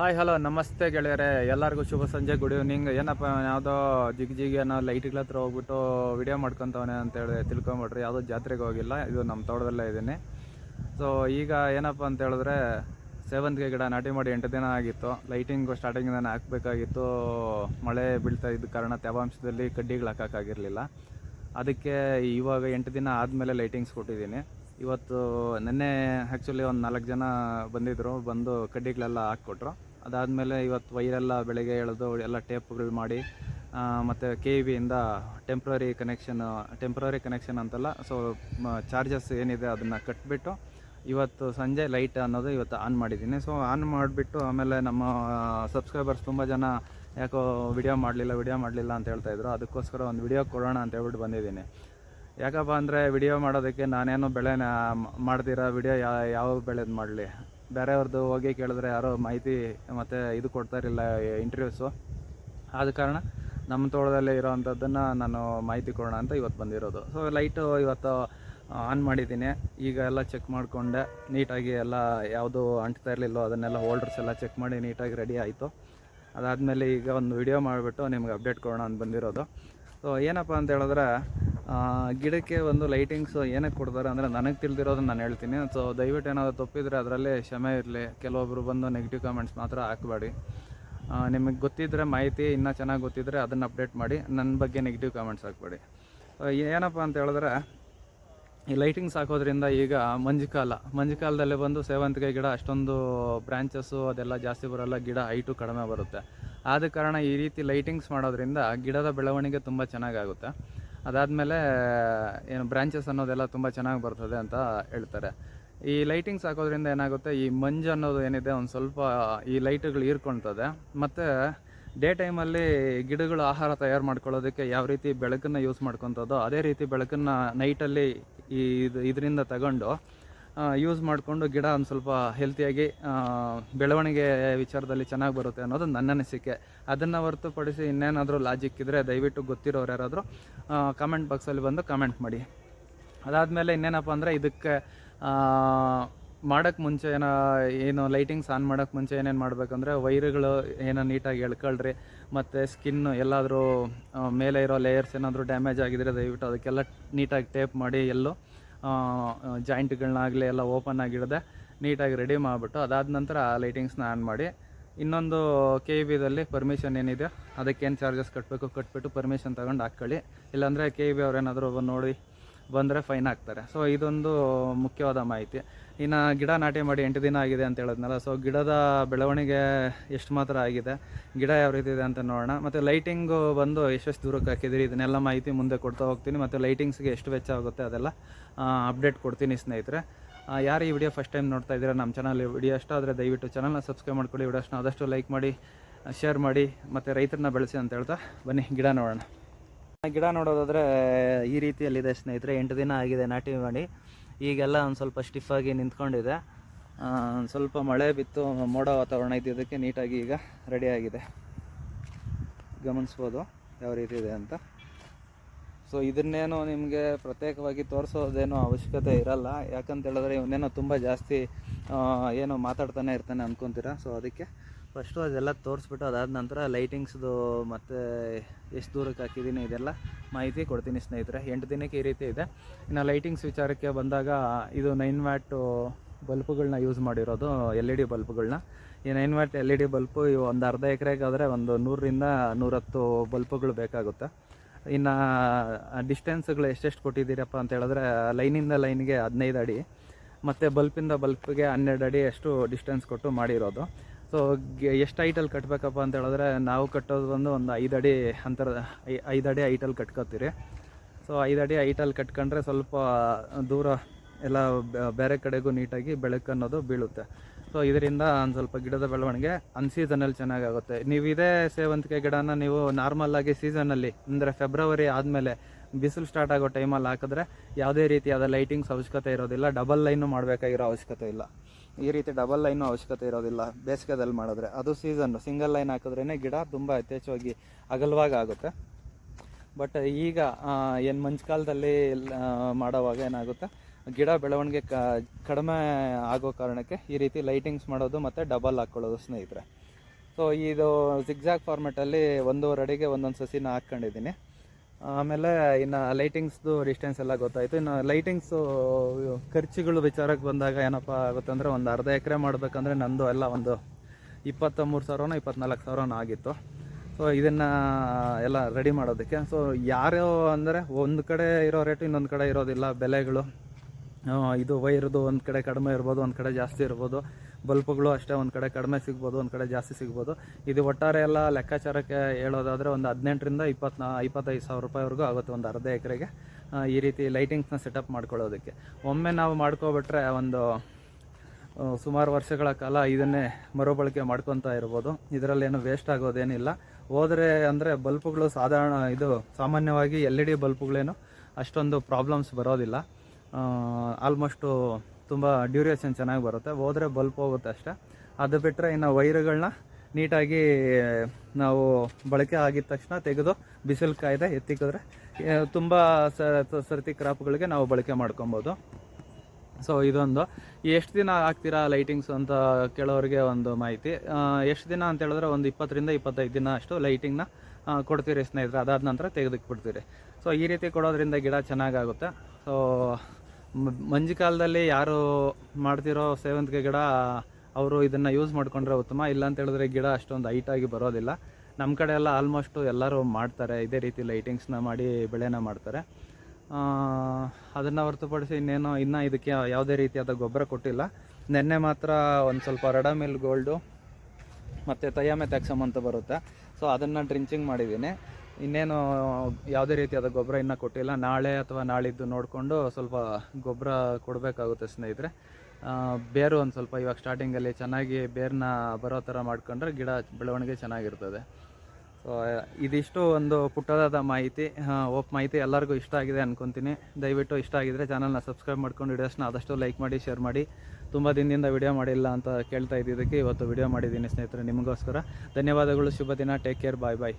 Hi hello ನಮಸ್ತೆ ಗೆಳೆಯರೆ. ಎಲ್ಲರಿಗೂ ಶುಭ ಸಂಜೆ ಗುಡ್ ಈವ್ನಿಂಗ್ ಏನಪ್ಪ, ಯಾವುದೋ ಜಿಗ್ ಜಿಗಿ ಏನೋ ಲೈಟ್ಗಳ ಹತ್ರ ಹೋಗ್ಬಿಟ್ಟು ವಿಡಿಯೋ ಮಾಡ್ಕೊತವನೆ ಅಂತೇಳಿ ತಿಳ್ಕೊಂಬಿಟ್ರಿ. ಯಾವುದೋ ಜಾತ್ರೆಗೆ ಹೋಗಿಲ್ಲ, ಇದು ನಮ್ಮ ತೋಟದಲ್ಲೇ ಇದ್ದೀನಿ ಸೊ ಈಗ ಏನಪ್ಪ ಅಂತ ಹೇಳಿದ್ರೆ, ಸೇವಂತಿಗೆ ಗಿಡ ನಾಟಿ ಮಾಡಿ ಎಂಟು ದಿನ ಆಗಿತ್ತು. ಲೈಟಿಂಗು ಸ್ಟಾರ್ಟಿಂಗಿಂದ ಹಾಕಬೇಕಾಗಿತ್ತು. ಮಳೆ ಬೀಳ್ತಾ ಇದ್ದ ಕಾರಣ ತೇವಾಂಶದಲ್ಲಿ ಕಡ್ಡಿಗಳು ಹಾಕೋಕ್ಕಾಗಿರಲಿಲ್ಲ. ಅದಕ್ಕೆ ಇವಾಗ ಎಂಟು ದಿನ ಆದಮೇಲೆ ಲೈಟಿಂಗ್ಸ್ ಕೊಟ್ಟಿದ್ದೀನಿ ಇವತ್ತು ನೆನ್ನೆ ಆ್ಯಕ್ಚುಲಿ ಒಂದು ನಾಲ್ಕು ಜನ ಬಂದಿದ್ದರು ಬಂದು ಕಡ್ಡಿಗಳೆಲ್ಲ ಹಾಕ್ಕೊಟ್ರು. ಅದಾದಮೇಲೆ ಇವತ್ತು ವೈರೆಲ್ಲ ಬೆಳಗ್ಗೆ ಎಳೆದು ಎಲ್ಲ ಟೇಪ್ಗಳು ಮಾಡಿ ಮತ್ತು ಕೆ ಇ ಬಿಯಿಂದ ಟೆಂಪ್ರರಿ ಕನೆಕ್ಷನ್ ಟೆಂಪ್ರರಿ ಕನೆಕ್ಷನ್ ಅಂತಲ್ಲ ಸೊ ಚಾರ್ಜಸ್ ಏನಿದೆ ಅದನ್ನು ಕಟ್ಬಿಟ್ಟು ಇವತ್ತು ಸಂಜೆ ಲೈಟ್ ಅನ್ನೋದು ಇವತ್ತು ಆನ್ ಮಾಡಿದ್ದೀನಿ. ಸೊ ಆನ್ ಮಾಡಿಬಿಟ್ಟು ಆಮೇಲೆ ನಮ್ಮ ಸಬ್ಸ್ಕ್ರೈಬರ್ಸ್ ತುಂಬ ಜನ ಯಾಕೋ ವಿಡಿಯೋ ಮಾಡಲಿಲ್ಲ ವಿಡಿಯೋ ಮಾಡಲಿಲ್ಲ ಅಂತ ಹೇಳ್ತಾ ಇದ್ರು. ಅದಕ್ಕೋಸ್ಕರ ಒಂದು ವಿಡಿಯೋ ಕೊಡೋಣ ಅಂತ ಹೇಳ್ಬಿಟ್ಟು ಬಂದಿದ್ದೀನಿ. ಯಾಕಪ್ಪ ಅಂದರೆ ವಿಡಿಯೋ ಮಾಡೋದಕ್ಕೆ ನಾನೇನು ಬೆಳೆನ ಮಾಡ್ದಿರ ವಿಡಿಯೋ ಯಾವ ಯಾವ ಬೆಳೆದು ಮಾಡಲಿ? ಬೇರೆಯವ್ರದ್ದು ಹೋಗಿ ಕೇಳಿದ್ರೆ ಯಾರೋ ಮಾಹಿತಿ ಮತ್ತು ಇದು ಕೊಡ್ತಾ ಇರಲಿಲ್ಲ ಇಂಟರ್ವ್ಯೂಸು ಆದ ಕಾರಣ ನಮ್ಮ ತೋಟದಲ್ಲೇ ಇರೋವಂಥದ್ದನ್ನು ನಾನು ಮಾಹಿತಿ ಕೊಡೋಣ ಅಂತ ಇವತ್ತು ಬಂದಿರೋದು. ಸೊ ಲೈಟು ಇವತ್ತು ಆನ್ ಮಾಡಿದ್ದೀನಿ. ಈಗ ಎಲ್ಲ ಚೆಕ್ ಮಾಡಿಕೊಂಡೆ. ನೀಟಾಗಿ ಎಲ್ಲ ಯಾವುದು ಅಂಟ್ತಾ ಇರಲಿಲ್ಲೋ ಅದನ್ನೆಲ್ಲ ಹೋಲ್ಡರ್ಸ್ ಎಲ್ಲ ಚೆಕ್ ಮಾಡಿ ನೀಟಾಗಿ ರೆಡಿ ಆಯಿತು. ಅದಾದಮೇಲೆ ಈಗ ಒಂದು ವಿಡಿಯೋ ಮಾಡಿಬಿಟ್ಟು ನಿಮ್ಗೆ ಅಪ್ಡೇಟ್ ಕೊಡೋಣ ಅಂತ ಬಂದಿರೋದು. ಸೊ ಏನಪ್ಪ ಅಂತ ಹೇಳಿದ್ರೆ ಗಿಡಕ್ಕೆ ಒಂದು ಲೈಟಿಂಗ್ಸು ಏನಕ್ಕೆ ಕೊಡ್ತಾರೆ ಅಂದರೆ ನನಗೆ ತಿಳಿದಿರೋದನ್ನ ನಾನು ಹೇಳ್ತೀನಿ. ಸೊ ದಯವಿಟ್ಟು ಏನಾದರೂ ತಪ್ಪಿದರೆ ಅದರಲ್ಲೇ ಕ್ಷಮೆ ಇರಲಿ. ಕೆಲವೊಬ್ಬರು ಬಂದು ನೆಗೆಟಿವ್ ಕಾಮೆಂಟ್ಸ್ ಮಾತ್ರ ಹಾಕಬೇಡಿ. ನಿಮಗೆ ಗೊತ್ತಿದ್ದರೆ ಮಾಹಿತಿ ಇನ್ನೂ ಚೆನ್ನಾಗಿ ಗೊತ್ತಿದ್ದರೆ ಅದನ್ನು ಅಪ್ಡೇಟ್ ಮಾಡಿ ನನ್ನ ಬಗ್ಗೆ ನೆಗೆಟಿವ್ ಕಾಮೆಂಟ್ಸ್ ಹಾಕಬೇಡಿ. ಏನಪ್ಪ ಅಂತ ಹೇಳಿದ್ರೆ, ಈ ಲೈಟಿಂಗ್ಸ್ ಹಾಕೋದ್ರಿಂದ ಈಗ ಮಂಜುಕಾಲ, ಮಂಜುಕಾಲದಲ್ಲಿ ಬಂದು ಸೇವಂತಿಗೆ ಗಿಡ ಅಷ್ಟೊಂದು ಬ್ರ್ಯಾಂಚಸ್ಸು ಅದೆಲ್ಲ ಜಾಸ್ತಿ ಬರೋಲ್ಲ, ಗಿಡ ಹೈಟು ಕಡಿಮೆ ಬರುತ್ತೆ. ಆದ ಕಾರಣ ಈ ರೀತಿ ಲೈಟಿಂಗ್ಸ್ ಮಾಡೋದ್ರಿಂದ ಗಿಡದ ಬೆಳವಣಿಗೆ ತುಂಬ ಚೆನ್ನಾಗಾಗುತ್ತೆ ಅದಾದಮೇಲೆ, ಏನು ಬ್ರ್ಯಾಂಚಸ್ ಅನ್ನೋದೆಲ್ಲ ತುಂಬ ಚೆನ್ನಾಗಿ ಬರ್ತದೆ ಅಂತ ಹೇಳ್ತಾರೆ. ಈ ಲೈಟಿಂಗ್ಸ್ ಹಾಕೋದ್ರಿಂದ ಏನಾಗುತ್ತೆ, ಈ ಮಂಜು ಅನ್ನೋದು ಏನಿದೆ, ಒಂದು ಸ್ವಲ್ಪ ಈ ಲೈಟ್ಗಳು ಹೀರ್ಕೊಳ್ತದೆ. ಮತ್ತು ಡೇ ಟೈಮಲ್ಲಿ ಗಿಡಗಳು ಆಹಾರ ತಯಾರು ಮಾಡ್ಕೊಳ್ಳೋದಕ್ಕೆ ಯಾವ ರೀತಿ ಬೆಳಕನ್ನು ಯೂಸ್ ಮಾಡ್ಕೊತದೋ ಅದೇ ರೀತಿ ಬೆಳಕನ್ನು ನೈಟಲ್ಲಿ ಈ ಇದು, ಇದರಿಂದ ತಗೊಂಡು ಯೂಸ್ ಮಾಡಿಕೊಂಡು ಗಿಡ ಒಂದು ಸ್ವಲ್ಪ ಹೆಲ್ತಿಯಾಗಿ ಬೆಳವಣಿಗೆ ವಿಚಾರದಲ್ಲಿ ಚೆನ್ನಾಗಿ ಬರುತ್ತೆ ಅನ್ನೋದು ನನ್ನ ಅನಿಸಿಕೆ. ಅದನ್ನು ಹೊರತುಪಡಿಸಿ ಇನ್ನೇನಾದರೂ ಲಾಜಿಕ್ ಇದ್ದರೆ ದಯವಿಟ್ಟು ಗೊತ್ತಿರೋರು ಯಾರಾದರೂ ಕಾಮೆಂಟ್ ಬಾಕ್ಸಲ್ಲಿ ಬಂದು ಕಾಮೆಂಟ್ ಮಾಡಿ. ಅದಾದಮೇಲೆ ಇನ್ನೇನಪ್ಪ ಅಂದರೆ ಇದಕ್ಕೆ ಮಾಡೋಕ್ಕೆ ಮುಂಚೆ ಏನೋ, ಏನು ಲೈಟಿಂಗ್ಸ್ ಆನ್ ಮಾಡೋಕ್ಕೆ ಮುಂಚೆ ಏನೇನು ಮಾಡಬೇಕಂದ್ರೆ ವೈರ್ಗಳು ಏನೋ ನೀಟಾಗಿ ಎಳ್ಕೊಳ್ರಿ, ಮತ್ತು ಸ್ಕಿನ್ನು ಎಲ್ಲಾದರೂ ಮೇಲೆ ಇರೋ ಲೇಯರ್ಸ್ ಏನಾದರೂ ಡ್ಯಾಮೇಜ್ ಆಗಿದ್ರೆ ದಯವಿಟ್ಟು ಅದಕ್ಕೆಲ್ಲ ನೀಟಾಗಿ ಟೇಪ್ ಮಾಡಿ ಎಲ್ಲೋ. ಜಾಯಿಂಟ್ಗಳನ್ನಾಗಲಿ ಎಲ್ಲ ಓಪನ್ ಆಗಿಡದೆ ನೀಟಾಗಿ ರೆಡಿ ಮಾಡಿಬಿಟ್ಟು ಅದಾದ ನಂತರ ಲೈಟಿಂಗ್ಸ್ನ ಆನ್ ಮಾಡಿ ಇನ್ನೊಂದು ಕೆ ಇ ಬಿದಲ್ಲಿ ಪರ್ಮಿಷನ್ ಏನಿದೆ, ಅದಕ್ಕೇನು ಚಾರ್ಜಸ್ ಕಟ್ಟಬೇಕು ಕಟ್ಬಿಟ್ಟು ಪರ್ಮಿಷನ್ ತಗೊಂಡು ಹಾಕ್ಕೊಳ್ಳಿ. ಇಲ್ಲಾಂದರೆ ಕೆ ಇ ಬಿ ಅವ್ರೇನಾದರೂ ನೋಡಿ ಬಂದರೆ ಫೈನ್ ಹಾಕ್ತಾರೆ ಸೊ ಇದೊಂದು ಮುಖ್ಯವಾದ ಮಾಹಿತಿ. ಇನ್ನು ಗಿಡ ನಾಟಿ ಮಾಡಿ ಎಂಟು ದಿನ ಆಗಿದೆ ಅಂತ ಹೇಳಿದ್ನಲ್ಲ ಸೊ ಗಿಡದ ಬೆಳವಣಿಗೆ ಎಷ್ಟು ಮಾತ್ರ ಆಗಿದೆ, ಗಿಡ ಯಾವ ರೀತಿ ಇದೆ ಅಂತ ನೋಡೋಣ. ಮತ್ತು ಲೈಟಿಂಗು ಬಂದು ಎಷ್ಟೆಷ್ಟು ದೂರಕ್ಕೆ ಹಾಕಿದಿರಿ ಇದನ್ನೆಲ್ಲ ಮಾಹಿತಿ ಮುಂದೆ ಕೊಡ್ತಾ ಹೋಗ್ತೀನಿ. ಮತ್ತು ಲೈಟಿಂಗ್ಸ್ಗೆ ಎಷ್ಟು ವೆಚ್ಚ ಆಗುತ್ತೆ ಅದೆಲ್ಲ ಅಪ್ಡೇಟ್ ಕೊಡ್ತೀನಿ ಸ್ನೇಹಿತರೆ. ಯಾರು ಈ ವಿಡಿಯೋ ಫಸ್ಟ್ ಟೈಮ್ ನೋಡ್ತಾ ಇದ್ದೀರಾ, ನಮ್ಮ ಚಾನಲ್ ವಿಡಿಯೋ ಅಷ್ಟು ಆದರೆ ದಯವಿಟ್ಟು ಚಾನಲ್ನ ಸಬ್ಸ್ಕ್ರೈಬ್ ಮಾಡ್ಕೊಳ್ಳಿ ವಿಡಿಯೋಸ್ನ ಆದಷ್ಟು ಲೈಕ್ ಮಾಡಿ ಶೇರ್ ಮಾಡಿ, ಮತ್ತು ರೈತರನ್ನ ಬೆಳೆಸಿ ಅಂತ ಹೇಳ್ತಾ ಬನ್ನಿ, ಗಿಡ ನೋಡೋಣ. ಗಿಡ ನೋಡೋದಾದರೆ ಈ ರೀತಿಯಲ್ಲಿದೆ ಸ್ನೇಹಿತರೆ, ಎಂಟು ದಿನ ಆಗಿದೆ ನಾಟಿ ಮಾಡಿ. ಈಗೆಲ್ಲ ಒಂದು ಸ್ವಲ್ಪ ಸ್ಟಿಫಾಗಿ ನಿಂತ್ಕೊಂಡಿದೆ. ಸ್ವಲ್ಪ ಮಳೆ ಬಿತ್ತು, ಮೋಡ ವಾತಾವರಣ ಇದ್ದಿದ್ದಕ್ಕೆ ನೀಟಾಗಿ ಈಗ ರೆಡಿ ಆಗಿದೆ. ಗಮನಿಸ್ಬೋದು ಯಾವ ರೀತಿ ಇದೆ ಅಂತ. ಸೊ ಇದನ್ನೇನು ನಿಮಗೆ ಪ್ರತ್ಯೇಕವಾಗಿ ತೋರಿಸೋದೇನೋ ಅವಶ್ಯಕತೆ ಇರಲ್ಲ. ಯಾಕಂತ ಹೇಳಿದ್ರೆ ಇವನೇನೋ ತುಂಬ ಜಾಸ್ತಿ ಏನೋ ಮಾತಾಡ್ತಾನೆ ಇರ್ತಾನೆ ಅನ್ಕೊಂತೀರಾ. ಸೊ ಅದಕ್ಕೆ ಫಸ್ಟು ಅದೆಲ್ಲ ತೋರಿಸ್ಬಿಟ್ಟು ಅದಾದ ನಂತರ ಲೈಟಿಂಗ್ಸ್ದು ಮತ್ತು ಎಷ್ಟು ದೂರಕ್ಕೆ ಹಾಕಿದ್ದೀನಿ ಇದೆಲ್ಲ ಮಾಹಿತಿ ಕೊಡ್ತೀನಿ ಸ್ನೇಹಿತರೆ. ಎಂಟು ದಿನಕ್ಕೆ ಈ ರೀತಿ ಇದೆ. ಇನ್ನು ಲೈಟಿಂಗ್ಸ್ ವಿಚಾರಕ್ಕೆ ಬಂದಾಗ ಇದು ನೈನ್ ವ್ಯಾಟು ಬಲ್ಪ್ಗಳನ್ನ ಯೂಸ್ ಮಾಡಿರೋದು ಎಲ್ ಇ ಡಿ ಬಲ್ಪ್ಗಳನ್ನ. ಈ nine watt L E D bulb ಒಂದು ಅರ್ಧ ಎಕರೆಗೆ ಆದರೆ ಒಂದು ನೂರರಿಂದ ನೂರತ್ತು ಬಲ್ಪುಗಳು ಬೇಕಾಗುತ್ತೆ. ಇನ್ನು ಡಿಸ್ಟೆನ್ಸ್ಗಳು ಎಷ್ಟೆಷ್ಟು ಕೊಟ್ಟಿದ್ದೀರಪ್ಪ ಅಂತ ಹೇಳಿದ್ರೆ ಲೈನಿಂದ ಲೈನ್ಗೆ ಹದಿನೈದು ಅಡಿ, ಮತ್ತು ಬಲ್ಪಿಂದ ಬಲ್ಪ್ಗೆ ಹನ್ನೆರಡು ಅಡಿ ಅಷ್ಟು ಡಿಸ್ಟೆನ್ಸ್ ಕೊಟ್ಟು ಮಾಡಿರೋದು. ಸೊ ಎಷ್ಟು ಐಟಲ್ಲಿ ಕಟ್ಟಬೇಕಪ್ಪ ಅಂತ ಹೇಳಿದ್ರೆ ನಾವು ಕಟ್ಟೋದು ಬಂದು ಒಂದು ಐದು ಅಡಿ ಅಂತರ ಐದು ಅಡಿ ಐಟಲ್ಲಿ ಕಟ್ಕೋತೀರಿ. ಸೊ ಐದು ಅಡಿ ಐಟಲ್ಲಿ ಕಟ್ಕೊಂಡ್ರೆ ಸ್ವಲ್ಪ ದೂರ ಎಲ್ಲ ಬೇರೆ ಕಡೆಗೂ ನೀಟಾಗಿ ಬೆಳಕು ಅನ್ನೋದು ಬೀಳುತ್ತೆ. ಸೊ ಇದರಿಂದ ಒಂದು ಸ್ವಲ್ಪ ಗಿಡದ ಬೆಳವಣಿಗೆ ಅನ್ ಸೀಸನಲ್ಲಿ ಚೆನ್ನಾಗಾಗುತ್ತೆ. ನೀವು ಇದೇ ಸೇವಂತಿಗೆ ಗಿಡನ ನೀವು ನಾರ್ಮಲ್ ಆಗಿ ಸೀಸನಲ್ಲಿ ಅಂದರೆ ಫೆಬ್ರವರಿ ಆದಮೇಲೆ ಬಿಸಿಲು ಸ್ಟಾರ್ಟ್ ಆಗೋ ಟೈಮಲ್ಲಿ ಹಾಕಿದ್ರೆ ಯಾವುದೇ ರೀತಿಯಾದ ಲೈಟಿಂಗ್ಸ್ ಅವಶ್ಯಕತೆ ಇರೋದಿಲ್ಲ ಡಬಲ್ ಲೈನು ಮಾಡಬೇಕಾಗಿರೋ ಅವಶ್ಯಕತೆ ಇಲ್ಲ. ಈ ರೀತಿ ಡಬಲ್ ಲೈನು ಅವಶ್ಯಕತೆ ಇರೋದಿಲ್ಲ. ಬೇಸಿಗೆದಲ್ಲಿ ಮಾಡಿದ್ರೆ. ಅದು ಸೀಸನ್ ಸಿಂಗಲ್ ಲೈನ್ ಹಾಕಿದ್ರೇ ಗಿಡ ತುಂಬ ಯಥೇಚ್ಛವಾಗಿ ಅಗಲವಾಗಿ ಆಗುತ್ತೆ. ಬಟ್ ಈಗ ಏನು ಮಂಜುಕಾಲದಲ್ಲಿ ಮಾಡೋವಾಗ ಏನಾಗುತ್ತೆ? ಗಿಡ ಬೆಳವಣಿಗೆ ಕಡಿಮೆ ಆಗೋ ಕಾರಣಕ್ಕೆ ಈ ರೀತಿ ಲೈಟಿಂಗ್ಸ್ ಮಾಡೋದು ಮತ್ತು ಡಬಲ್ ಹಾಕ್ಕೊಳ್ಳೋದು ಸ್ನೇಹಿತರೆ. ಸೊ ಇದು ಜಿಗ್ಜಾಗ್ ಫಾರ್ಮೆಟಲ್ಲಿ ಒಂದೂವರೆ ಅಡಿಗೆ ಒಂದೊಂದು ಸಸಿನ ಹಾಕ್ಕೊಂಡಿದ್ದೀನಿ. ಆಮೇಲೆ ಇನ್ನು ಲೈಟಿಂಗ್ಸ್ದು ಡಿಸ್ಟೆನ್ಸ್ ಎಲ್ಲ ಗೊತ್ತಾಯಿತು. ಇನ್ನು ಲೈಟಿಂಗ್ಸು ಖರ್ಚುಗಳು ವಿಚಾರಕ್ಕೆ ಬಂದಾಗ ಏನಪ್ಪ ಆಗುತ್ತೆ ಅಂದರೆ ಒಂದು ಅರ್ಧ ಎಕರೆ ಮಾಡಬೇಕಂದ್ರೆ ನಂದು ಎಲ್ಲ ಒಂದು ಇಪ್ಪತ್ತ ಮೂರು ಸಾವಿರನೋ, ಇಪ್ಪತ್ನಾಲ್ಕು ಸಾವಿರನೋ ಆಗಿತ್ತು. ಸೊ ಇದನ್ನು ಎಲ್ಲ ರೆಡಿ ಮಾಡೋದಕ್ಕೆ. ಸೊ ಯಾರೋ ಅಂದರೆ ಒಂದು ಕಡೆ ಇರೋ ರೇಟು ಇನ್ನೊಂದು ಕಡೆ ಇರೋದಿಲ್ಲ. ಬೆಲೆಗಳು ಇದು ವೈರ್ದು ಒಂದು ಕಡೆ ಕಡಿಮೆ ಇರ್ಬೋದು, ಒಂದು ಕಡೆ ಜಾಸ್ತಿ ಇರ್ಬೋದು. ಬಲ್ಪ್ಗಳು ಅಷ್ಟೇ ಒಂದು ಕಡೆ ಕಡಿಮೆ ಸಿಗ್ಬೋದು, ಒಂದು ಕಡೆ ಜಾಸ್ತಿ ಸಿಗ್ಬೋದು. ಇದು ಒಟ್ಟಾರೆ ಎಲ್ಲ ಲೆಕ್ಕಾಚಾರಕ್ಕೆ ಹೇಳೋದಾದರೆ ಒಂದು ಹದಿನೆಂಟರಿಂದ ಇಪ್ಪತ್ನಾ, ಇಪ್ಪತ್ತೈದು ಸಾವಿರ ರೂಪಾಯಿವರೆಗೂ ಆಗುತ್ತೆ ಒಂದು ಅರ್ಧ ಎಕರೆಗೆ. ಈ ರೀತಿ ಲೈಟಿಂಗ್ಸ್ನ ಸೆಟಪ್ ಮಾಡ್ಕೊಳ್ಳೋದಕ್ಕೆ. ಒಮ್ಮೆ ನಾವು ಮಾಡ್ಕೊಬಿಟ್ರೆ ಒಂದು ಸುಮಾರು ವರ್ಷಗಳ ಕಾಲ ಇದನ್ನೇ ಮರುಬಳಕೆ ಮಾಡ್ಕೊತಾ ಇರ್ಬೋದು. ಇದರಲ್ಲಿ ಏನು ವೇಸ್ಟ್ ಆಗೋದೇನಿಲ್ಲ. ಹೋದರೆ ಅಂದರೆ ಬಲ್ಪ್ಗಳು ಸಾಧಾರಣ ಇದು ಸಾಮಾನ್ಯವಾಗಿ ಎಲ್ ಇ ಡಿ ಬಲ್ಪ್ಗಳೇನು ಅಷ್ಟೊಂದು ಪ್ರಾಬ್ಲಮ್ಸ್ ಬರೋದಿಲ್ಲ. ಆಲ್ಮೋಸ್ಟು ತುಂಬ ಡ್ಯೂರೇಷನ್ ಚೆನ್ನಾಗಿ ಬರುತ್ತೆ. ಹೋದರೆ ಬಲ್ಪ್ ಹೋಗುತ್ತೆ ಅಷ್ಟೇ. ಅದು ಬಿಟ್ಟರೆ ಇನ್ನು ವೈರ್ಗಳನ್ನ ನೀಟಾಗಿ ನಾವು ಬಳಕೆ ಆಗಿದ ತಕ್ಷಣ ತೆಗೆದು ಬಿಸಿಲು ಕಾಯ್ದೆ ಎತ್ತಿಕ್ಕಿದ್ರೆ ತುಂಬ ಸರ್ತಿ ಕ್ರಾಪ್ಗಳಿಗೆ ನಾವು ಬಳಕೆ ಮಾಡ್ಕೊಬೋದು. ಸೊ ಇದೊಂದು. ಎಷ್ಟು ದಿನ ಹಾಕ್ತೀರಾ ಲೈಟಿಂಗ್ಸ್ ಅಂತ ಕೇಳೋರಿಗೆ ಒಂದು ಮಾಹಿತಿ. ಎಷ್ಟು ದಿನ ಅಂತ ಹೇಳಿದ್ರೆ ಒಂದು ಇಪ್ಪತ್ತರಿಂದ ಇಪ್ಪತ್ತೈದು ದಿನ ಅಷ್ಟು ಲೈಟಿಂಗ್ನ ಕೊಡ್ತೀರಿ ಸ್ನೇಹಿತರೆ. ಅದಾದ ನಂತರ ತೆಗೆದುಕ್ಬಿಡ್ತೀರಿ ಸೊ ಈ ರೀತಿ ಕೊಡೋದ್ರಿಂದ ಗಿಡ ಚೆನ್ನಾಗಾಗುತ್ತೆ. ಸೊ ಮಂಜು ಕಾಲದಲ್ಲಿ ಯಾರು ಮಾಡ್ತಿರೋ ಸೇವಂತಿಗೆ ಗಿಡ ಅವರು ಇದನ್ನು ಯೂಸ್ ಮಾಡ್ಕೊಂಡ್ರೆ ಉತ್ತಮ. ಇಲ್ಲ ಅಂತ ಹೇಳಿದ್ರೆ ಗಿಡ ಅಷ್ಟೊಂದು ಹೈಟಾಗಿ ಬರೋದಿಲ್ಲ. ನಮ್ಮ ಕಡೆ ಎಲ್ಲ ಆಲ್ಮೋಸ್ಟು ಎಲ್ಲರೂ ಮಾಡ್ತಾರೆ. ಇದೇ ರೀತಿ ಲೈಟಿಂಗ್ಸ್ನ ಮಾಡಿ ಬೆಳೆನ ಮಾಡ್ತಾರೆ. ಅದನ್ನು ಹೊರತುಪಡಿಸಿ ಇನ್ನೇನೋ, ಇನ್ನೂ ಇದಕ್ಕೆ ಯಾವುದೇ ರೀತಿಯಾದ ಗೊಬ್ಬರ ಕೊಟ್ಟಿಲ್ಲ. ನೆನ್ನೆ ಮಾತ್ರ ಒಂದು ಸ್ವಲ್ಪ ರಡಮಿಲ್ ಗೋಲ್ಡು ಮತ್ತು ತಯಾಮೆ ಅಂತ ಬರುತ್ತೆ. ಸೊ ಅದನ್ನು ಡ್ರಿಂಚಿಂಗ್ ಮಾಡಿದ್ದೀನಿ. ಇನ್ನೇನು ಯಾವುದೇ ರೀತಿಯಾದ ಗೊಬ್ಬರ ಇನ್ನೂ ಕೊಟ್ಟಿಲ್ಲ. ನಾಳೆ ಅಥವಾ ನಾಳಿದ್ದು ನೋಡಿಕೊಂಡು ಸ್ವಲ್ಪ ಗೊಬ್ಬರ ಕೊಡಬೇಕಾಗುತ್ತೆ ಸ್ನೇಹಿತರೆ. ಬೇರು ಒಂದು ಸ್ವಲ್ಪ ಇವಾಗ ಸ್ಟಾರ್ಟಿಂಗಲ್ಲಿ ಚೆನ್ನಾಗಿ ಬೇರನ್ನ ಬರೋ ಥರ ಮಾಡ್ಕೊಂಡ್ರೆ ಗಿಡ ಬೆಳವಣಿಗೆ ಚೆನ್ನಾಗಿರ್ತದೆ. ಸೊ ಇದಿಷ್ಟು ಒಂದು ಪುಟ್ಟದಾದ ಮಾಹಿತಿ ಓಪ್ ಮಾಹಿತಿ ಎಲ್ಲರಿಗೂ ಇಷ್ಟ ಆಗಿದೆ ಅನ್ಕೊತೀನಿ. ದಯವಿಟ್ಟು ಇಷ್ಟ ಆಗಿದ್ರೆ ಚಾನಲ್ನ ಸಬ್ಸ್ಕ್ರೈಬ್ ಮಾಡ್ಕೊಂಡು ವಿಡಿಯೋಸ್ನ ಆದಷ್ಟು ಲೈಕ್ ಮಾಡಿ ಶೇರ್ ಮಾಡಿ. ತುಂಬ ದಿನದಿಂದ ವಿಡಿಯೋ ಮಾಡಿಲ್ಲ ಅಂತ ಕೇಳ್ತಾ ಇದ್ದಿದ್ದಕ್ಕೆ ಇವತ್ತು ವಿಡಿಯೋ ಮಾಡಿದ್ದೀನಿ ಸ್ನೇಹಿತರೆ ನಿಮಗೋಸ್ಕರ. ಧನ್ಯವಾದಗಳು, ಶುಭ ದಿನ ಟೇಕ್ ಕೇರ್ ಬಾಯ್ ಬಾಯ್